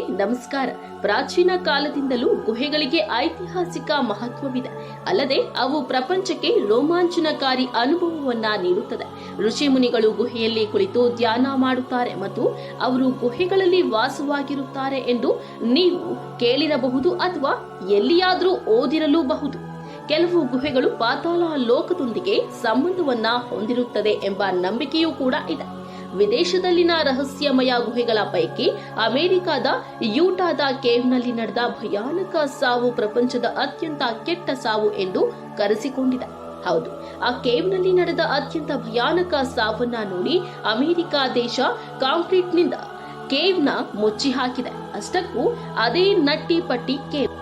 ನಮಸ್ಕಾರ. ಪ್ರಾಚೀನ ಕಾಲದಿಂದಲೂ ಗುಹೆಗಳಿಗೆ ಐತಿಹಾಸಿಕ ಮಹತ್ವವಿದೆ. ಅಲ್ಲದೆ, ಅವು ಪ್ರಪಂಚಕ್ಕೆ ರೋಮಾಂಚನಕಾರಿ ಅನುಭವವನ್ನ ನೀಡುತ್ತದೆ ಋಷಿ ಮುನಿಗಳು ಗುಹೆಯಲ್ಲಿ ಕುಳಿತು ಧ್ಯಾನ ಮಾಡುತ್ತಾರೆ ಮತ್ತು ಅವರು ಗುಹೆಗಳಲ್ಲಿ ವಾಸವಾಗಿರುತ್ತಾರೆ ಎಂದು ನೀವು ಕೇಳಿರಬಹುದು ಅಥವಾ ಎಲ್ಲಿಯಾದರೂ ಓದಿರಲೂಬಹುದು. ಕೆಲವು ಗುಹೆಗಳು ಪಾತಾಳ ಲೋಕದೊಂದಿಗೆ ಸಂಬಂಧವನ್ನ ಹೊಂದಿರುತ್ತದೆ ಎಂಬ ನಂಬಿಕೆಯೂ ಕೂಡ ಇದೆ. ವಿದೇಶದಲ್ಲಿನ ರಹಸ್ಯಮಯ ಗುಹೆಗಳ ಪೈಕಿ ಅಮೆರಿಕದ ಯೂಟಾದ ಕೇವ್ನಲ್ಲಿ ನಡೆದ ಭಯಾನಕ ಸಾವು ಪ್ರಪಂಚದ ಅತ್ಯಂತ ಕೆಟ್ಟ ಸಾವು ಎಂದು ಕರೆಸಿಕೊಂಡಿದೆ. ಹೌದು, ಆ ಕೇವ್ನಲ್ಲಿ ನಡೆದ ಅತ್ಯಂತ ಭಯಾನಕ ಸಾವನ್ನ ನೋಡಿ ಅಮೆರಿಕ ದೇಶ ಕಾಂಕ್ರೀಟ್ನಿಂದ ಕೇವ್ನ ಮುಚ್ಚಿ ಹಾಕಿದೆ ಅಷ್ಟಕ್ಕೂ ಅದೇ ನಟ್ಟಿ ಪಟ್ಟಿ ಕೇವ್.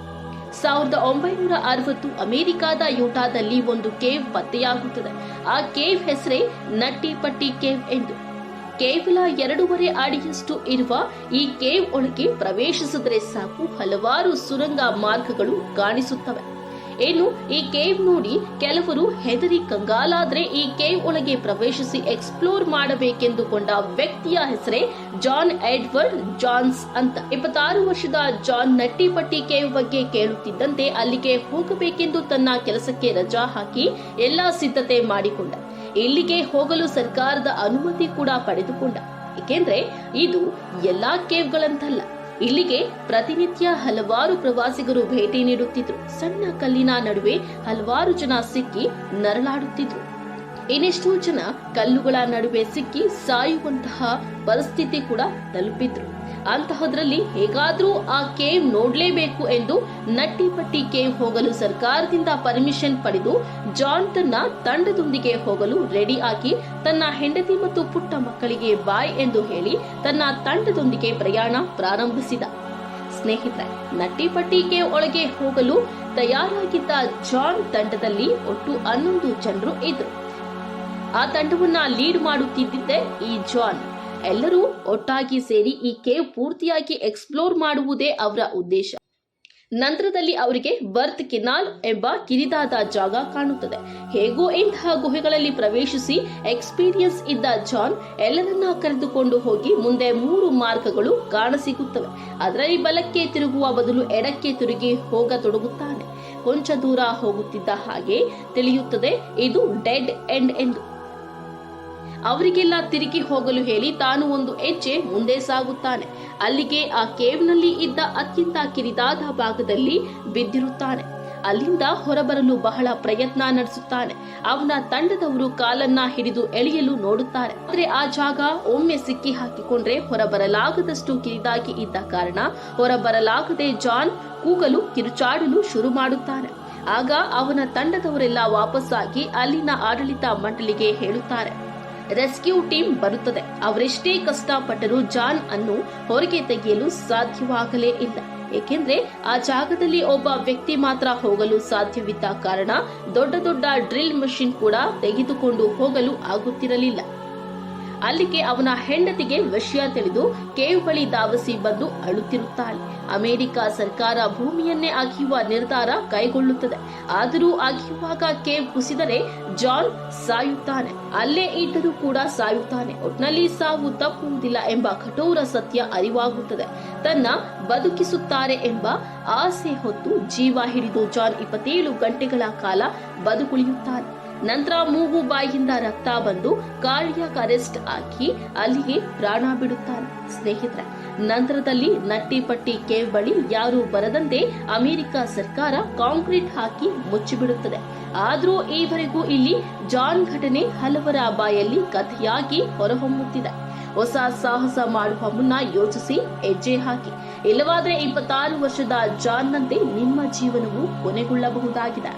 ಸಾವಿರದ ಒಂಬೈನೂರ ಅರವತ್ತು ಅಮೆರಿಕಾದ ಯೂಟಾದಲ್ಲಿ ಒಂದು ಕೇವ್ ಪತ್ತೆಯಾಗುತ್ತದೆ. ಆ ಕೇವ್ ಹೆಸರೇ ನಟ್ಟಿಪಟ್ಟಿ ಕೇವ್ ಎಂದು. ಕೇವಲ ಎರಡೂವರೆ ಅಡಿಯಷ್ಟು ಇರುವ ಈ ಕೇವ್ ಒಳಗೆ ಪ್ರವೇಶಿಸಿದರೆ ಸಾಕು ಹಲವಾರು ಸುರಂಗ ಮಾರ್ಗಗಳು ಕಾಣಿಸುತ್ತವೆ. ಏನು ಈ ಕೇವ್ ನೋಡಿ ಕೆಲವರು ಹೆದರಿ ಕಂಗಾಲಾದ್ರೆ ಈ ಕೇವ್ ಒಳಗೆ ಪ್ರವೇಶಿಸಿ ಎಕ್ಸ್ಪ್ಲೋರ್ ಮಾಡಬೇಕೆಂದುಕೊಂಡ ವ್ಯಕ್ತಿಯ ಹೆಸರೇ ಜಾನ್ ಎಡ್ವರ್ಡ್ ಜಾನ್ಸ್ ಅಂತ. ಇಪ್ಪತ್ತಾರು ವರ್ಷದ ಜಾನ್ ನಟ್ಟಿಪಟ್ಟಿ ಕೇವ್ ಬಗ್ಗೆ ಕೇಳುತ್ತಿದ್ದಂತೆ ಅಲ್ಲಿಗೆ ಹೋಗಬೇಕೆಂದು ತನ್ನ ಕೆಲಸಕ್ಕೆ ರಜಾ ಹಾಕಿ ಎಲ್ಲಾ ಸಿದ್ಧತೆ ಮಾಡಿಕೊಂಡ. ಇಲ್ಲಿಗೆ ಹೋಗಲು ಸರ್ಕಾರದ ಅನುಮತಿ ಕೂಡ ಪಡೆದುಕೊಂಡ. ಏಕೆಂದ್ರೆ ಇದು ಎಲ್ಲಾ ಕೇವ್ಗಳಂತಲ್ಲ. ಇಲ್ಲಿಗೆ ಪ್ರತಿನಿತ್ಯ ಹಲವಾರು ಪ್ರವಾಸಿಗರು ಭೇಟಿ ನೀಡುತ್ತಿದ್ರು. ಸಣ್ಣ ಕಲ್ಲಿನ ನಡುವೆ ಹಲವಾರು ಜನ ಸಿಕ್ಕಿ ನರಳಾಡುತ್ತಿದ್ರು. ಇನ್ನೆಷ್ಟೋ ಜನ ಕಲ್ಲುಗಳ ನಡುವೆ ಸಿಕ್ಕಿ ಸಾಯುವಂತಹ ಪರಿಸ್ಥಿತಿ ಕೂಡ ತಲುಪಿದ್ರು. ಅಂತಹದ್ರಲ್ಲಿ ಹೇಗಾದ್ರೂ ಆ ಕೇವ್ ನೋಡ್ಲೇಬೇಕು ಎಂದು ನಟ್ಟಿಪಟ್ಟಿ ಕೇವ್ ಹೋಗಲು ಸರ್ಕಾರದಿಂದ ಪರ್ಮಿಷನ್ ಪಡೆದು ಜಾನ್ ತನ್ನ ತಂಡದೊಂದಿಗೆ ಹೋಗಲು ರೆಡಿ ಆಗಿ ತನ್ನ ಹೆಂಡತಿ ಮತ್ತು ಪುಟ್ಟ ಮಕ್ಕಳಿಗೆ ಬಾಯ್ ಎಂದು ಹೇಳಿ ತನ್ನ ತಂಡದೊಂದಿಗೆ ಪ್ರಯಾಣ ಪ್ರಾರಂಭಿಸಿದ. ಸ್ನೇಹಿತರೆ, ನಟ್ಟಿಪಟ್ಟಿ ಕೇವ್ ಒಳಗೆ ಹೋಗಲು ತಯಾರಾಗಿದ್ದ ಜಾನ್ ತಂಡದಲ್ಲಿ ಒಟ್ಟು ಹನ್ನೊಂದು ಜನರು ಇದ್ರು. ಆ ತಂಡವನ್ನ ಲೀಡ್ ಮಾಡುತ್ತಿದ್ದಿದ್ದೆ ಈ ಜಾನ್. ಎಲ್ಲರೂ ಒಟ್ಟಾಗಿ ಸೇರಿ ಈ ಕೇವ್ ಪೂರ್ತಿಯಾಗಿ ಎಕ್ಸ್ಪ್ಲೋರ್ ಮಾಡುವುದೇ ಅವರ ಉದ್ದೇಶ. ನಂತರದಲ್ಲಿ ಅವರಿಗೆ ಬರ್ತ್ ಕಿನಾಲ್ ಎಂಬ ಕಿರಿದಾದ ಜಾಗ ಕಾಣುತ್ತದೆ. ಹೇಗೋ ಇಂತಹ ಗುಹೆಗಳಲ್ಲಿ ಪ್ರವೇಶಿಸಿ ಎಕ್ಸ್ಪೀರಿಯನ್ಸ್ ಇದ್ದ ಜಾನ್ ಎಲ್ಲರನ್ನ ಕರೆದುಕೊಂಡು ಹೋಗಿ ಮುಂದೆ ಮೂರು ಮಾರ್ಗಗಳು ಕಾಣಸಿಗುತ್ತವೆ ಅದರಲ್ಲಿ ಬಲಕ್ಕೆ ತಿರುಗುವ ಬದಲು ಎಡಕ್ಕೆ ತಿರುಗಿ ಹೋಗತೊಡಗುತ್ತಾನೆ ಕೊಂಚ ದೂರ ಹೋಗುತ್ತಿದ್ದ ಹಾಗೆ ತಿಳಿಯುತ್ತದೆ, ಇದು ಡೆಡ್ ಎಂಡ್ ಎಂದು. ಅವರಿಗೆಲ್ಲ ತಿರುಗಿ ಹೋಗಲು ಹೇಳಿ ತಾನು ಒಂದು ಹೆಜ್ಜೆ ಮುಂದೆ ಸಾಗುತ್ತಾನೆ. ಅಲ್ಲಿಗೆ ಆ ಕೇವ್ನಲ್ಲಿ ಇದ್ದ ಅತ್ಯಂತ ಕಿರಿದಾದ ಭಾಗದಲ್ಲಿ ಬಿದ್ದಿರುತ್ತಾನೆ. ಅಲ್ಲಿಂದ ಹೊರಬರಲು ಬಹಳ ಪ್ರಯತ್ನ ನಡೆಸುತ್ತಾನೆ. ಅವನ ತಂಡದವರು ಕಾಲನ್ನ ಹಿಡಿದು ಎಳೆಯಲು ನೋಡುತ್ತಾರೆ. ಆದ್ರೆ ಆ ಜಾಗ ಒಮ್ಮೆ ಸಿಕ್ಕಿ ಹಾಕಿಕೊಂಡ್ರೆ ಹೊರಬರಲಾಗದಷ್ಟು ಕಿರಿದಾಗಿ ಇದ್ದ ಕಾರಣ ಹೊರಬರಲಾಗದೆ ಜಾನ್ ಕೂಗಲು ಕಿರುಚಾಡಲು ಶುರು ಮಾಡುತ್ತಾನೆ. ಆಗ ಅವನ ತಂಡದವರೆಲ್ಲ ವಾಪಸ್ಸಾಗಿ ಅಲ್ಲಿನ ಆಡಳಿತ ಮಂಡಳಿಗೆ ಹೇಳುತ್ತಾರೆ. ರೆಸ್ಕ್ಯೂ ಟೀಮ್ ಬರುತ್ತದೆ. ಅವರೆಷ್ಟೇ ಕಷ್ಟಪಟ್ಟರೂ ಜಾನ್ ಅನ್ನು ಹೊರಗೆ ತೆಗೆಯಲು ಸಾಧ್ಯವಾಗಲೇ ಇಲ್ಲ. ಏಕೆಂದ್ರೆ ಆ ಜಾಗದಲ್ಲಿ ಒಬ್ಬ ವ್ಯಕ್ತಿ ಮಾತ್ರ ಹೋಗಲು ಸಾಧ್ಯವಿದ್ದ ಕಾರಣ ದೊಡ್ಡ ದೊಡ್ಡ ಡ್ರಿಲ್ ಮಷಿನ್ ಕೂಡ ತೆಗೆದುಕೊಂಡು ಹೋಗಲು ಆಗುತ್ತಿರಲಿಲ್ಲ. ಅಲ್ಲಿಗೆ ಅವನ ಹೆಂಡತಿಗೆ ವಿಷಯ ತಿಳಿದು ಕೇವ್ ಬಳಿ ಧಾವಿಸಿ ಬಂದು ಅಳುತ್ತಿರುತ್ತಾಳೆ. ಅಮೆರಿಕ ಸರ್ಕಾರ ಭೂಮಿಯನ್ನೇ ಅಗಿಯುವ ನಿರ್ಧಾರ ಕೈಗೊಳ್ಳುತ್ತದೆ. ಆದರೂ ಅಗಿಯುವಾಗ ಕೇವ್ ಕುಸಿದರೆ ಜಾನ್ ಸಾಯುತ್ತಾನೆ. ಅಲ್ಲೇ ಇದ್ದರೂ ಕೂಡ ಸಾಯುತ್ತಾನೆ. ಒಟ್ನಲ್ಲಿ ಸಾವು ತಪ್ಪುವುದಿಲ್ಲ ಎಂಬ ಕಠೋರ ಸತ್ಯ ಅರಿವಾಗುತ್ತದೆ. ತನ್ನ ಬದುಕಿಸುತ್ತಾರೆ ಎಂಬ ಆಸೆ ಹೊತ್ತು ಜೀವ ಹಿಡಿದು ಜಾನ್ ಇಪ್ಪತ್ತೇಳು ಗಂಟೆಗಳ ಕಾಲ ಬದುಕುಳಿಯುತ್ತಾನೆ. ನಂತರ ಮೂಗು ಬಾಯಿಯಿಂದ ರಕ್ತ ಬಂದು ಕಾರ್ಡಿಯಾಕ್ ಅರೆಸ್ಟ್ ಹಾಕಿ ಅಲ್ಲಿಗೆ ಪ್ರಾಣ ಬಿಡುತ್ತಾನೆ. ಸ್ನೇಹಿತರೆ, ನಂತರದಲ್ಲಿ ನಟ್ಟಿಪಟ್ಟಿ ಕೇವ್ ಬಳಿ ಯಾರು ಬರದಂತೆ ಅಮೆರಿಕ ಸರ್ಕಾರ ಕಾಂಕ್ರೀಟ್ ಹಾಕಿ ಮುಚ್ಚಿಬಿಡುತ್ತದೆ. ಆದರೂ ಈವರೆಗೂ ಇಲ್ಲಿ ಜಾನ್ ಘಟನೆ ಹಲವರ ಬಾಯಲ್ಲಿ ಕಥೆಯಾಗಿ ಹೊರಹೊಮ್ಮುತ್ತಿದೆ. ಹೊಸ ಸಾಹಸ ಮಾಡುವ ಮುನ್ನ ಯೋಚಿಸಿ ಹೆಜ್ಜೆ ಹಾಕಿ. ಇಲ್ಲವಾದ್ರೆ ಇಪ್ಪತ್ತಾರು ವರ್ಷದ ಜಾನ್ನಂತೆ ನಿಮ್ಮ ಜೀವನವು ಕೊನೆಗೊಳ್ಳಬಹುದಾಗಿದೆ.